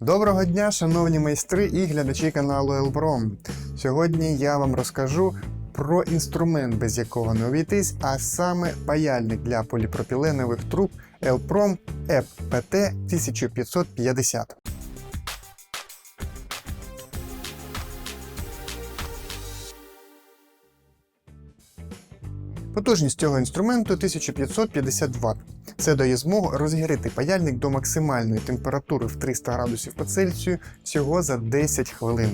Доброго дня, шановні майстри і глядачі каналу Елпром. Сьогодні я вам розкажу про інструмент, без якого не обійтись, а саме паяльник для поліпропіленових труб Елпром EPT 1550. Потужність цього інструменту 1550 Вт. Це дає змогу розігріти паяльник до максимальної температури в 300 градусів по Цельсію всього за 10 хвилин.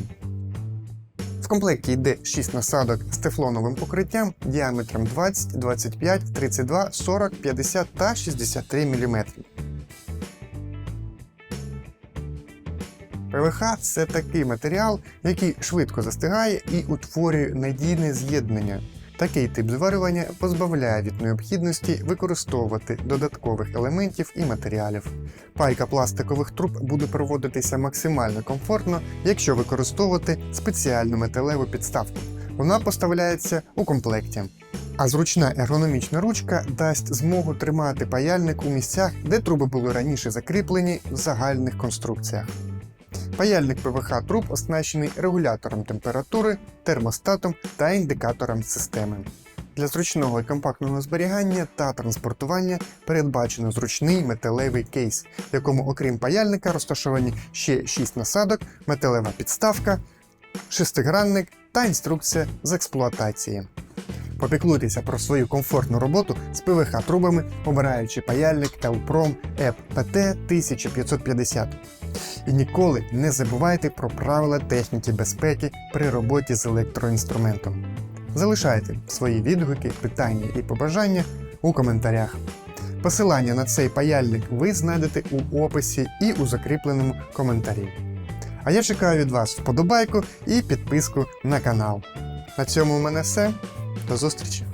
В комплекті йде 6 насадок з тефлоновим покриттям діаметром 20, 25, 32, 40, 50 та 63 мм. ПВХ це такий матеріал, який швидко застигає і утворює надійне з'єднання. Такий тип зварювання позбавляє від необхідності використовувати додаткових елементів і матеріалів. Пайка пластикових труб буде проводитися максимально комфортно, якщо використовувати спеціальну металеву підставку. Вона поставляється у комплекті. А зручна ергономічна ручка дасть змогу тримати паяльник у місцях, де труби були раніше закріплені в загальних конструкціях. Паяльник ПВХ труб оснащений регулятором температури, термостатом та індикатором системи. Для зручного і компактного зберігання та транспортування передбачено зручний металевий кейс, в якому, окрім паяльника, розташовані ще 6 насадок, металева підставка, шестигранник та інструкція з експлуатації. Попіклуйтеся про свою комфортну роботу з ПВХ трубами, обираючи паяльник та Elprom EPT 1550. І ніколи не забувайте про правила техніки безпеки при роботі з електроінструментом. Залишайте свої відгуки, питання і побажання у коментарях. Посилання на цей паяльник ви знайдете у описі і у закріпленому коментарі. А я чекаю від вас вподобайку і підписку на канал. На цьому у мене все. До зустрічі!